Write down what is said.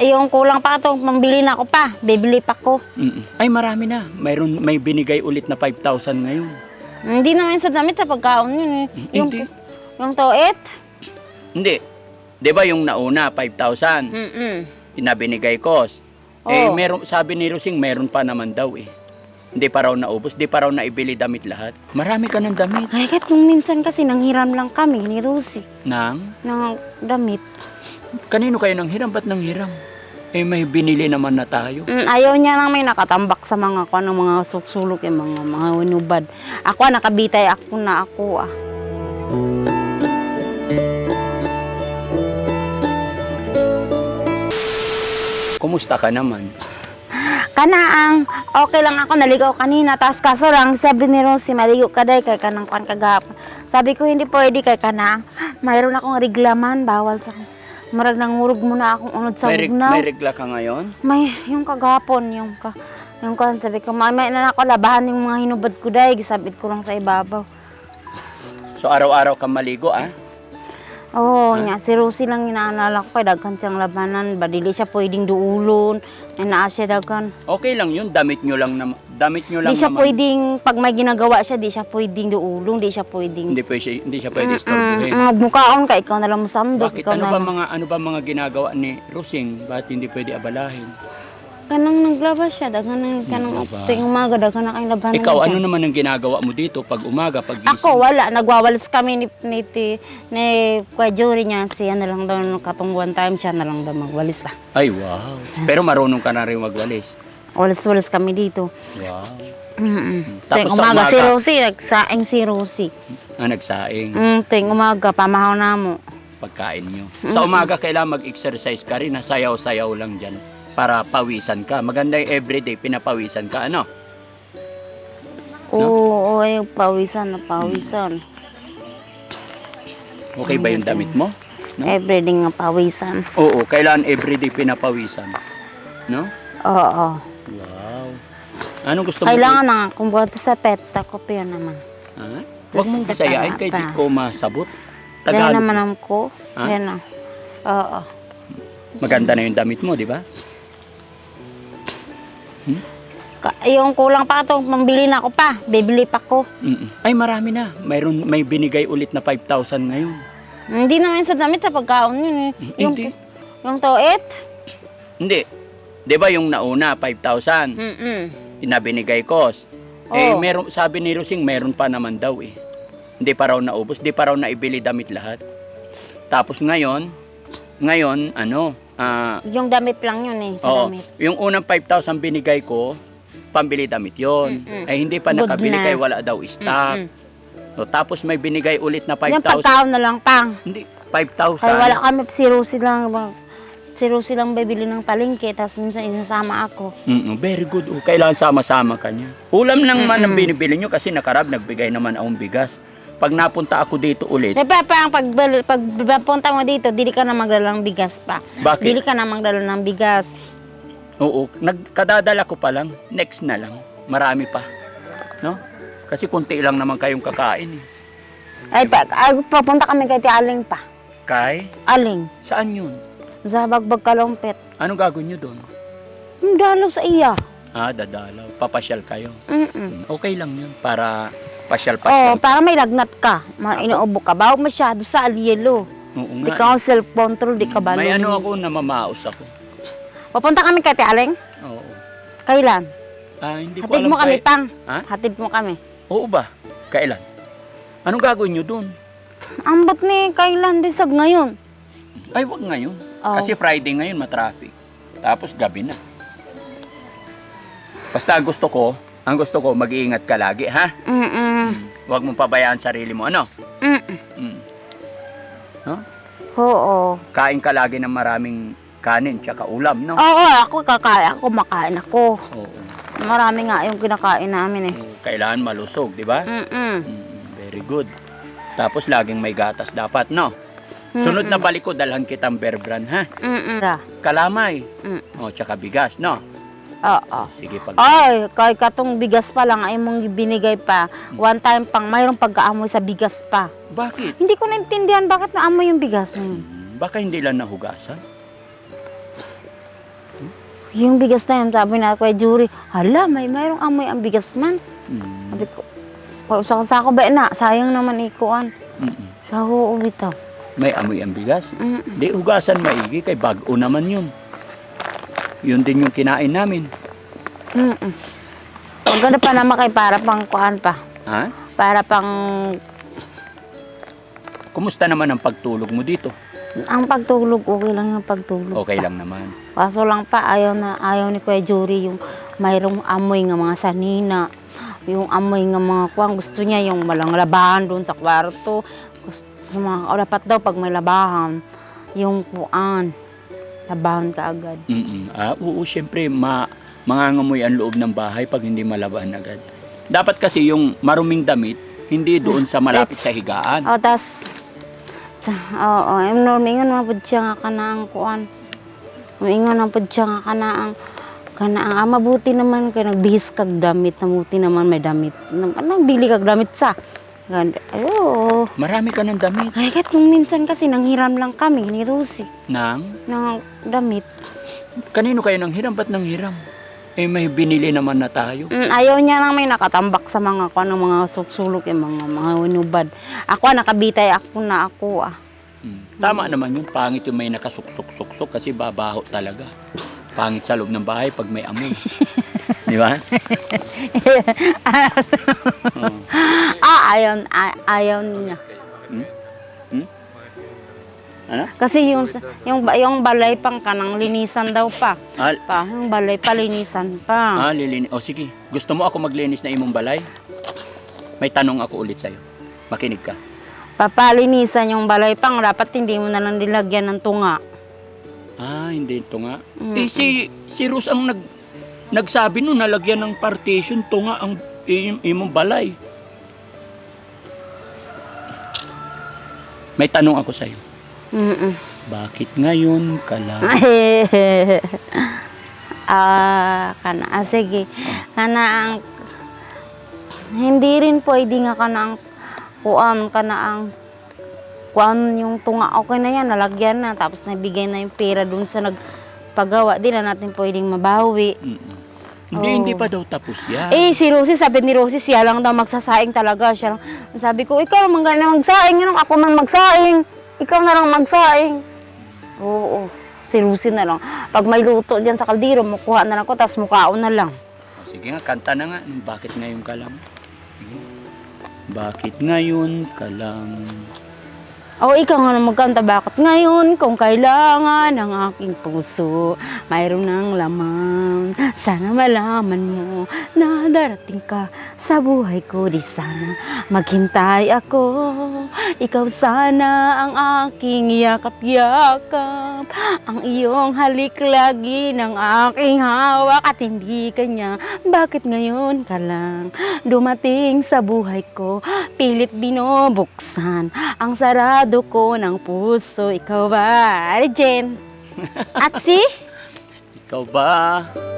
Yung kulang pa ito, mambili na ako pa. Bibili pa ko. Mm-mm. Ay, marami na. Mayroon, may binigay ulit na 5,000 ngayon. Hindi naman sa damit sa pagkaon yun eh. Yung, Hindi. yung toet. Hindi. Di ba yung nauna, 5,000, Mm-mm. pinabinigay ko. Eh, Oo. meron, sabi ni Rosing, meron pa naman daw eh. Hindi pa raw naubos, di pa raw naibili damit lahat. Marami ka ng damit. Ay, kahit nung minsan kasi nanghiram lang kami ni Rosie Nang? ng damit. Kanino kayo nang hiram? Ba't nang hiram? Eh, may binili naman na tayo. Mm, ayaw niya lang may nakatambak sa mga kung anong mga suksulok yung mga mga winubad. Ako ah, nakabitay ako na ako ah. Kumusta ka naman? Kanaang, okay lang ako, naligaw kanina. Tapos kaso lang, sabi ni Rosie, maligo ka day, kay kanang pan kagapon. Sabi ko, hindi pwede kay kanang. Mayroon akong reglaman, bawal sa Marag nangurog muna akong unod sa May, bugnaw. may regla ka ngayon? May, yung kagapon, yung ka, yung kan, sabi ko, may, may na ako, labahan yung mga hinubad ko day, gisabit ko lang sa ibabaw. So, araw-araw ka maligo, ah? Oo, nya si Rosie lang inaalala ko kay daghan siyang labanan, ba dili siya pwedeng duulon, ay naa siya daghan. Okay lang yun, damit nyo lang naman. Damit nyo lang Di siya naman. pwedeng, pag may ginagawa siya, di siya pwedeng duulong, di siya pwedeng Hindi, pwede, hindi siya pwede Mm, istorbohin. mga bukaon ka, ikaw na lang musandok, Bakit? ikaw Ano na ba lang. mga ano ba mga ginagawa ni Rosing? Bakit hindi pwede abalahin? Kanang naglaba siya, daghan na kanang Naglaba. tuwing umaga, daghan na kayong labanan. Ikaw, ano naman ang ginagawa mo dito pag umaga, pag gising? Ako, wala. Nagwawalis kami ni, ni, ni, ni Kuya niya. Siya na lang daw, katong one time, siya na lang daw magwalis ah. Ay, wow. Pero marunong ka na rin magwalis. Walis-walis kami dito. Wow. Mm-mm. Tapos Tuwing sa umaga, si? Rosie, nagsaing si Rosie. Ah, nagsaing. Mm, tuwing umaga, pamahaw na mo. pagkain nyo. Sa umaga, kailangan mag-exercise ka rin. Sayaw-sayaw lang dyan para pawisan ka. Maganda yung everyday, pinapawisan ka. Ano? Oo, oo, yung pawisan na pawisan. Okay ba yung damit mo? No? Everyday nga pawisan. Oo, kailangan everyday pinapawisan. No? Oo. Wow. Anong gusto mo? Kailangan na nga, kung sa pet, ako pa yun naman. Ha? Huwag mong bisayain tama kay di ko masabot. Kaya Tagalog. naman ang ko. Ha? Yan na. Oo. Maganda na yung damit mo, di ba? Ka- yung kulang pa ito, mambili na ako pa. Bibili pa ko. Mm-mm. Ay, marami na. Mayroon, may binigay ulit na 5,000 ngayon. Hindi naman sa damit sa pagkaon yun eh. Yung, Hindi. yung toet. Hindi. Di ba yung nauna, 5,000, Mm-mm. pinabinigay ko. Eh, Oo. meron, sabi ni Rosing, meron pa naman daw eh. Hindi pa raw naubos, di pa raw naibili damit lahat. Tapos ngayon, ngayon, ano, ah, Yung damit lang yun eh. Sa oo, damit. yung unang 5,000 binigay ko, pambili damit yon. Mm-mm. Eh, hindi pa Good nakabili na. kay wala daw stock. Mm-mm. So, tapos may binigay ulit na Yung 5,000. pagkaon na lang pang. Hindi, Kaya 5,000. wala kami, si Rosie lang. bang- Si Rosie lang bibili ng palengke, tapos minsan isasama ako. Mm, very good. Oh, kailangan sama-sama ka niya. Ulam lang man ang Mm-mm. binibili nyo kasi nakarab, nagbigay naman akong bigas. Pag napunta ako dito ulit, Di ba, parang pag, pag, pag punta mo dito, dili ka na magdala ng bigas pa. bakit? Dili ka na magdala ng bigas. Oo, nagkadadala ko pa lang, next na lang. Marami pa. No? Kasi kunti lang naman kayong kakain. Eh. Ay, pa, ay, papunta kami kay Tia Aling pa. Kay? Aling. Saan yun? Sa bagbag kalumpit. Anong gagawin nyo doon? Hmm, dalaw sa iya. Ah, dadalaw. Papasyal kayo. Mm-mm. Okay lang yun. Para Oh, pasyal-pasyal. para may lagnat ka. Ma inuubo ka. Bawag masyado sa alyelo. Oo Di nga. ka self-control, di ka balon. May ano ako, namamaos ako. Papunta kami kay Aling? Oo. Kailan? Ah, hindi ko Hatid alam mo kami, kay- Tang. Ha? Hatid mo kami. Oo ba? Kailan? Anong gagawin nyo doon? Ang ba't ni kailan bisag ngayon? Ay, wag ngayon. Oh. Kasi Friday ngayon, matraffic. Tapos gabi na. Basta ang gusto ko, ang gusto ko, mag-iingat ka lagi, ha? Mm-mm. Huwag mong pabayaan sarili mo. Ano? Mm-mm. Mm. No? Oo. Kain ka lagi ng maraming kanin, tsaka ulam, no? Oo, ako kakain ako, makain ako. Oo. Marami nga yung kinakain namin eh. Kailangan malusog, di ba? Mm-mm. Mm, very good. Tapos laging may gatas dapat, no? Sunod na balik ko, dalhan kitang bear brand, ha? Mm-mm. Ra. Kalamay. Mm. O, tsaka bigas, no? Oo. Sige, pag... Ay, kahit katong bigas pa lang ay mong binigay pa. One time pang mayroong pagkaamoy sa bigas pa. Bakit? Hindi ko naintindihan bakit naamoy yung bigas na yun. Hmm, Baka hindi lang nahugasan. Yung bigas na yun, sabi na kay Jury, hala, may mayroong amoy ang bigas man. Mm. Sabi ko, "Wala sa sako ba na? Sayang naman ikuan. Mm-mm. Sa oo, bitaw. May amoy ang bigas. Mm. Di hugasan maigi kay bago naman yun. Yun din yung kinain namin. Mm. Maganda pa naman kay para pang kuan pa. Ha? Para pang Kumusta naman ang pagtulog mo dito? ang pagtulog, okay lang yung pagtulog. Okay lang naman. Kaso lang pa, ayaw na, ayaw ni Kuya Jury yung mayroong amoy ng mga sanina. Yung amoy ng mga kuwang. Gusto niya yung malang labahan doon sa kwarto. Gusto mga, o dapat daw pag may labahan, yung kuan, labahan ka agad. Mm Ah, oo, syempre, ma mangangamoy ang loob ng bahay pag hindi malabahan agad. Dapat kasi yung maruming damit, hindi doon sa malapit sa higaan. O, tas, sa, oo, oh, oh, mingon na po siya nga ka na ang kuan. Mingon na po siya nga ka na ang, ka na ang, ah, mabuti naman kay nagbihis kag damit, mabuti naman may damit. Nang, bili kag damit sa. Ganda. Ay, oo. Marami ka ng damit. Ay, kahit nung minsan kasi nanghiram lang kami ni Rosie Nang, ng damit. kanino kayo nang hiram? Ba't nang hiram? Eh, may binili naman na tayo. Mm, ayaw niya nang may nakatambak sa mga kuan ng mga sulok yung mga mga winubad. Ako nakabitay ako na ako ah. Mm. Tama naman yun. Pangit yung may nakasuksok-suksok kasi babaho talaga. Pangit sa loob ng bahay pag may amoy. Di ba? Oo. Ah, ayaw, ay- ayaw niya. Hmm? Hmm? Ano? Kasi yung yung yung balay pang kanang linisan daw pa. Ah, Pa, yung balay pa linisan pa. ah lilini. O sige, gusto mo ako maglinis na imong balay? May tanong ako ulit sa'yo. Makinig ka. Papalinisan yung balay pang dapat hindi mo na lang nilagyan ng tunga. Ah, hindi ito nga. Mm. Eh, si, si Rose ang nag, nagsabi no, nalagyan ng partition, to nga ang im- imong balay. May tanong ako sa'yo. Mm. Bakit ngayon ka lang? Ah, kana ah, sige. Kana ang hindi rin pwede nga kana ang kuan kana ang kuan yung tunga okay na yan nalagyan na tapos nabigay na yung pera dun sa nagpagawa di na natin pwedeng mabawi Mm-mm. Hindi, Oh. hindi pa daw tapos yan. Eh, si Rosie, sabi ni Rosie, siya lang daw magsasaing talaga. Siya lang. Sabi ko, ikaw naman na magsaing. Ano, ako man magsaing. Ikaw na lang magsaing. Oo, si Rosie na lang. Pag may luto dyan sa kaldero, mukuha na lang ko, tapos mukaon na lang. O, sige nga, kanta na nga. Bakit ngayon ka lang? Bakit ngayon ka lang? O, ikaw nga na magkanta, bakit ngayon kung kailangan ng aking puso, mayroon ng laman. Sana malaman mo na darating ka sa buhay ko, di sana maghintay ako. Ikaw sana ang aking yakap-yakap, ang iyong halik lagi ng aking hawak at hindi kanya. Bakit ngayon ka lang dumating sa buhay ko, pilit binubuksan ang sarado ko ng puso. Ikaw ba, Jen? At si? Ikaw ba